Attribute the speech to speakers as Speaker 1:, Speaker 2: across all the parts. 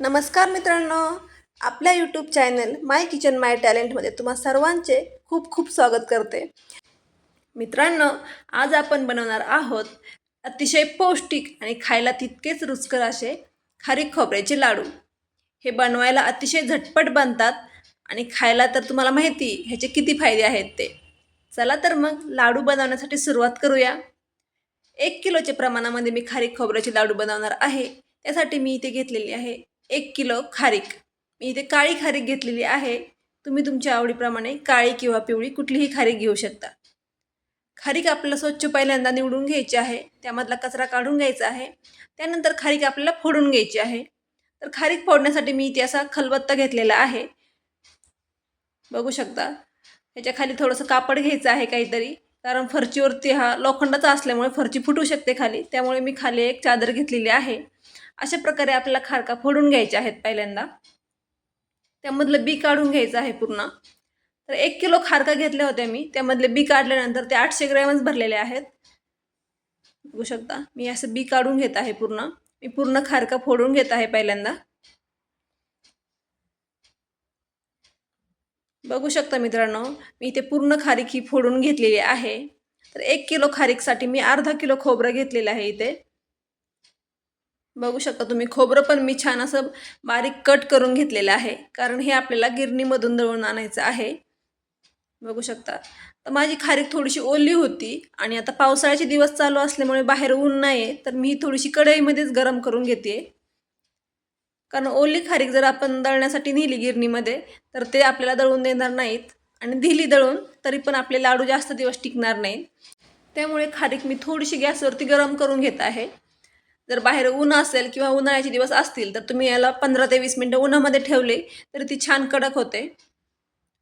Speaker 1: नमस्कार मित्रांनो आपल्या YouTube channel my kitchen my टॅलेंटमध्ये तुम्हा सर्वांचे खूप खूप स्वागत करते. मित्रांनो आज आपण बनवणार आहोत अतिशय पौष्टिक आणि खायला तितकेच रुचकर असे खारीक खोबऱ्याचे लाडू. हे बनवायला अतिशय झटपट बनतात आणि खायला तर तुम्हाला माहिती ह्याचे किती फायदे आहेत ते. चला तर मग लाडू बनवण्यासाठी सुरुवात करूया. एक किलोच्या प्रमाणामध्ये मी खारीक खोबऱ्याचे लाडू बनवणार आहे. त्यासाठी मी इथे घेतलेली आहे एक किलो खारीक. मी इथे काळी खारीक घेतलेली आहे. तुम्ही तुमच्या आवडीप्रमाणे काळी किंवा पिवळी कुठलीही खारीक घेऊ शकता. खारीक आपल्याला स्वच्छ पहिल्यांदा निवडून घ्यायची आहे. त्यामधला कचरा काढून घ्यायचा आहे. त्यानंतर खारीक आपल्याला फोडून घ्यायची आहे. तर खारीक फोडण्यासाठी मी इथे असा खलबत्ता घेतलेला आहे. बघू शकता. ह्याच्या खाली थोडंसं कापड घ्यायचं आहे काहीतरी. कारण फरचीवरती हा लोखंडाचा असल्यामुळे फरची फुटू शकते खाली. त्यामुळे मी खाली एक चादर घेतलेली आहे. अशा प्रकारे आपल्याला खारका फोडून घ्यायचे आहेत पहिल्यांदा. त्यामधलं बी काढून घ्यायचं आहे पूर्ण. तर एक किलो खारका घेतल्या होत्या मी. त्यामधले बी काढल्यानंतर ते आठशे ग्रॅमच भरलेले आहेत. बघू शकता मी असं बी काढून घेत आहे पूर्ण. मी पूर्ण खारका फोडून घेत आहे पहिल्यांदा. बघू शकता मित्रांनो मी इथे पूर्ण खारीक ही फोडून घेतलेली आहे. तर एक किलो खारीकसाठी मी अर्धा किलो खोबरं घेतलेलं आहे इथे. बघू शकता तुम्ही. खोबरं पण मी छान असं बारीक कट करून घेतलेलं आहे. कारण हे आपल्याला गिरणीमधून दळून आणायचं आहे. बघू शकता. तर माझी खारीक थोडीशी ओली होती आणि आता पावसाळ्याचे दिवस चालू असल्यामुळे बाहेर ऊन नाही तर मी थोडीशी कढईमध्येच गरम करून घेते. कारण ओली खारीक जर आपण दळण्यासाठी नेली गिरणीमध्ये तर ते आपल्याला दळून देणार नाहीत. आणि दिली दळून तरी पण आपले लाडू जास्त दिवस टिकणार नाहीत. त्यामुळे खारीक मी थोडीशी गॅसवरती गरम करून घेत आहे. जर बाहेर ऊन असेल किंवा उन्हाळ्याचे दिवस असतील तर तुम्ही याला पंधरा ते वीस मिनटं उन्हामध्ये ठेवले तरी ती छान कडक होते.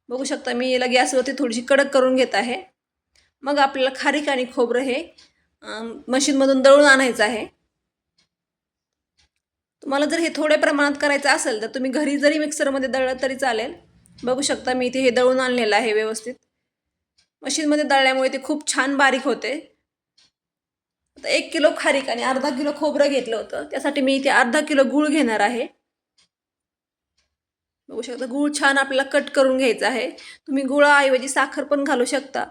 Speaker 1: बघू शकता मी याला गॅसवरती थोडीशी कडक करून घेत आहे. मग आपल्याला खारीक आणि खोबरं हे मशीनमधून दळून आणायचं आहे. तुम्हाला जर हे थोड्या प्रमाणात करायचं असेल तर तुम्ही घरी जरी मिक्सरमध्ये दळलं तरी चालेल. बघू शकता मी इथे हे दळून आणलेलं आहे व्यवस्थित. मशीनमध्ये दळल्यामुळे ते खूप छान बारीक होते. आता एक किलो खारीक आणि अर्धा किलो खोबरं घेतलं होतं. त्यासाठी मी इथे अर्धा किलो गूळ घेणार आहे. बघू शकता गूळ छान आपल्याला कट करून घ्यायचा आहे. तुम्ही गुळाऐवजी साखर पण घालू शकता.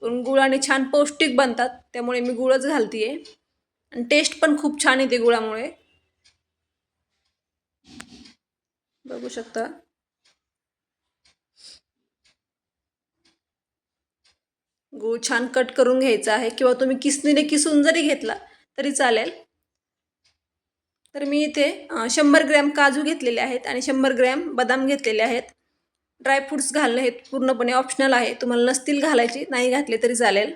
Speaker 1: पण गुळाने छान पौष्टिक बनतात त्यामुळे मी गुळच घालते आणि टेस्ट पण खूप छान येते गुळामुळे. बघू शकता. गूळ छान कट करून घ्यायचा आहे किंवा तुम्ही किसनीने किसून जरी घेतला तरी चालेल. तर मी इथे शंभर ग्रॅम काजू घेतलेले आहेत आणि शंभर ग्रॅम बदाम घेतलेले आहेत. ड्रायफ्रूट्स घालणं हे पूर्णपणे ऑप्शनल आहे. तुम्हाला नसतील घालायचे नाही घातले तरी चालेल.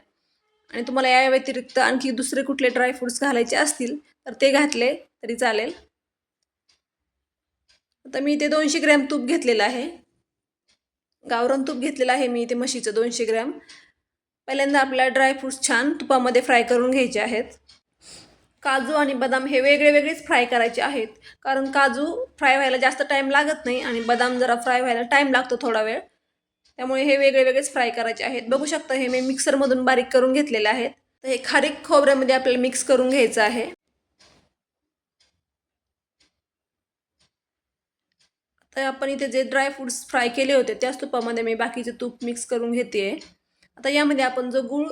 Speaker 1: आणि तुम्हाला या व्यतिरिक्त आणखी दुसरे कुठले ड्रायफ्रूट्स घालायचे असतील तर ते घातले तरी चालेल. आता मी इथे दोनशे ग्रॅम तूप घेतलेलं आहे. गावरान तूप घेतलेलं आहे मी इथे म्हशीचं दोनशे ग्रॅम. पहिल्यांदा आपल्याला ड्रायफ्रूट्स छान तुपामध्ये फ्राय करून घ्यायचे आहेत. काजू आणि बदाम हे वेगळे वेगळेच फ्राय करायचे आहेत. कारण काजू फ्राय व्हायला जास्त टाईम लागत नाही आणि बदाम जरा फ्राय व्हायला टाईम लागतो थोडा वेळ. त्यामुळे हे वेगळे वेगळेच फ्राय करायचे आहेत. बघू शकता हे मी मिक्सरमधून बारीक करून घेतलेले आहेत. तर हे खारीक खोबऱ्यामध्ये आपल्याला मिक्स करून घ्यायचं आहे. तर आपण इथे जे ड्रायफ्रूट्स फ्राय केले होते त्याच तुपामध्ये मी बाकीचे तूप मिक्स करून घेते आता यामध्ये आपण जो गूळ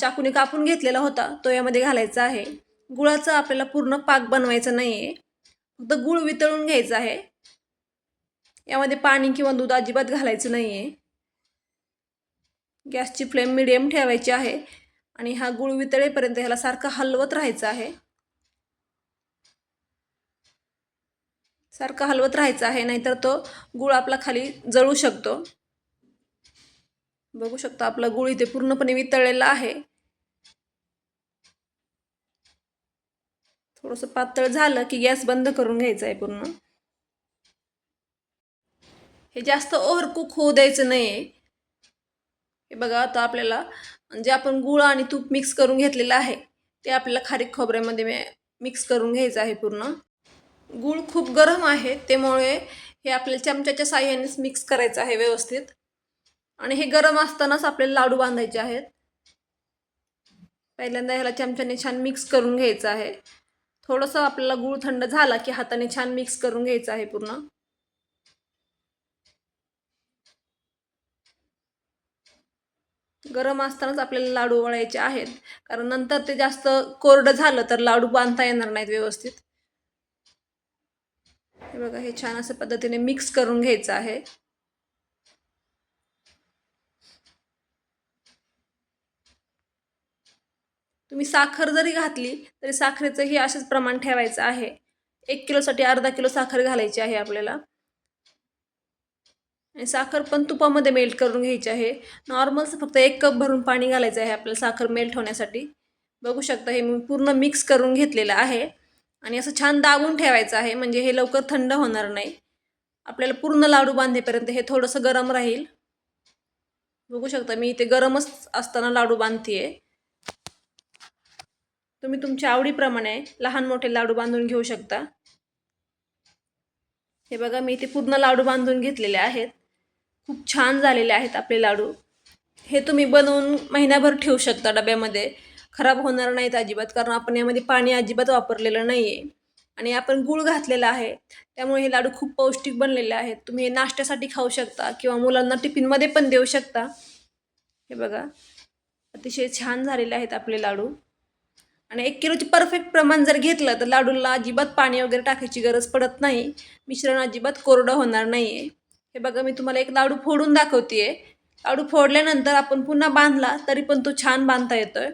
Speaker 1: चाकूने कापून घेतलेला होता तो यामध्ये घालायचा आहे. गुळाचा आपल्याला पूर्ण पाक बनवायचा नाही आहे फक्त गूळ वितळून घ्यायचा आहे. यामध्ये पाणी किंवा दूध अजिबात घालायचं नाही आहे गॅसची फ्लेम मिडियम ठेवायची आहे आणि हा गूळ वितळेपर्यंत ह्याला सारखं हलवत राहायचं आहे. सारखं हलवत राहायचं आहे नाहीतर तो गूळ आपला खाली जळू शकतो. बघू शकता आपला गुळ इथे पूर्णपणे वितळलेला आहे. थोडंसं पातळ झालं की गॅस बंद करून घ्यायचा आहे पूर्ण. हे जास्त ओव्हर कुक होऊ द्यायचं नाही आहे हे बघा आता आपल्याला जे आपण गुळ आणि तूप मिक्स करून घेतलेलं आहे ते आपल्याला खारीक खोबऱ्यामध्ये मिक्स करून घ्यायचं आहे पूर्ण. गूळ खूप गरम आहे त्यामुळे हे आपल्याला चमच्याच्या साह्यानेच मिक्स करायचं आहे व्यवस्थित. आणि हे गरम असतानाच आपल्याला लाडू बांधायचे आहेत. पहिल्यांदा ह्याला चमच्याने छान मिक्स करून घ्यायचं आहे. थोडंसं आपल्याला गूळ थंड झाला की हाताने छान मिक्स करून घ्यायचं आहे पूर्ण. गरम असतानाच आपल्याला लाडू वळायचे आहेत. कारण नंतर ते जास्त कोरडं झालं तर लाडू बांधता येणार नाहीत व्यवस्थित. हे बघा हे छान असं पद्धतीने मिक्स करून घ्यायचं आहे. तुम्ही साखर जरी घातली तरी साखरेचंही असेच प्रमाण ठेवायचं आहे. एक किलोसाठी अर्धा किलो साखर घालायची आहे आपल्याला. आणि साखर पण तुपामध्ये मेल्ट करून घ्यायची आहे. नॉर्मलचं फक्त एक कप भरून पाणी घालायचं आहे आपल्याला साखर मेल्ट होण्यासाठी. बघू शकता हे मी पूर्ण मिक्स करून घेतलेलं आहे. आणि असं छान दाबून ठेवायचं आहे म्हणजे हे लवकर थंड होणार नाही. आपल्याला पूर्ण लाडू बांधेपर्यंत हे थोडंसं गरम राहील. बघू शकता मी इथे गरमच असताना लाडू बांधते आहे तुम्ही तुमच्या आवडीप्रमाणे लहान मोठे लाडू बांधून घेऊ शकता. हे बघा मी इथे पूर्ण लाडू बांधून घेतलेले आहेत. खूप छान झालेले आहेत आपले लाडू. हे तुम्ही बनवून महिनाभर ठेवू शकता डब्यामध्ये. खराब होणार नाहीत अजिबात कारण आपण यामध्ये पाणी अजिबात वापरलेलं नाही आहे आणि आपण गूळ घातलेला आहे. त्यामुळे हे लाडू खूप पौष्टिक बनलेले आहेत. तुम्ही हे नाश्त्यासाठी खाऊ शकता किंवा मुलांना टिफिनमध्ये पण देऊ शकता. हे बघा अतिशय छान झालेले आहेत आपले लाडू. आणि एक किलोचे परफेक्ट प्रमाण जर घेतलं तर लाडूला अजिबात पाणी वगैरे टाकायची गरज पडत नाही. मिश्रण अजिबात कोरडं होणार नाही आहे हे बघा मी तुम्हाला एक लाडू फोडून दाखवते लाडू फोडल्यानंतर आपण पुन्हा बांधला तरी पण तो छान बांधता येतोय.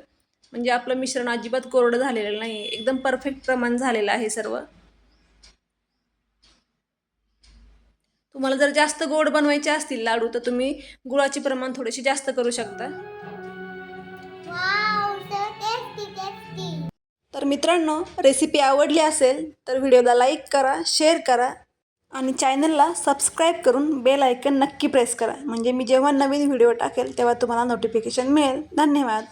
Speaker 1: म्हणजे आपलं मिश्रण अजिबात कोरडं झालेलं नाही एकदम परफेक्ट प्रमाण झालेलं आहे सर्व. तुम्हाला जर जास्त गोड बनवायचे असतील लाडू तर तुम्ही गुळाचे प्रमाण थोडेसे जास्त करू शकता. तर मित्रांनो रेसिपी आवडली असेल तर व्हिडिओला लाईक करा शेअर करा आणि चॅनलला सबस्क्राईब करून बेल आयकन नक्की प्रेस करा. म्हणजे मी जेव्हा नवीन व्हिडिओ टाकेल तेव्हा तुम्हाला नोटिफिकेशन मिळेल. धन्यवाद.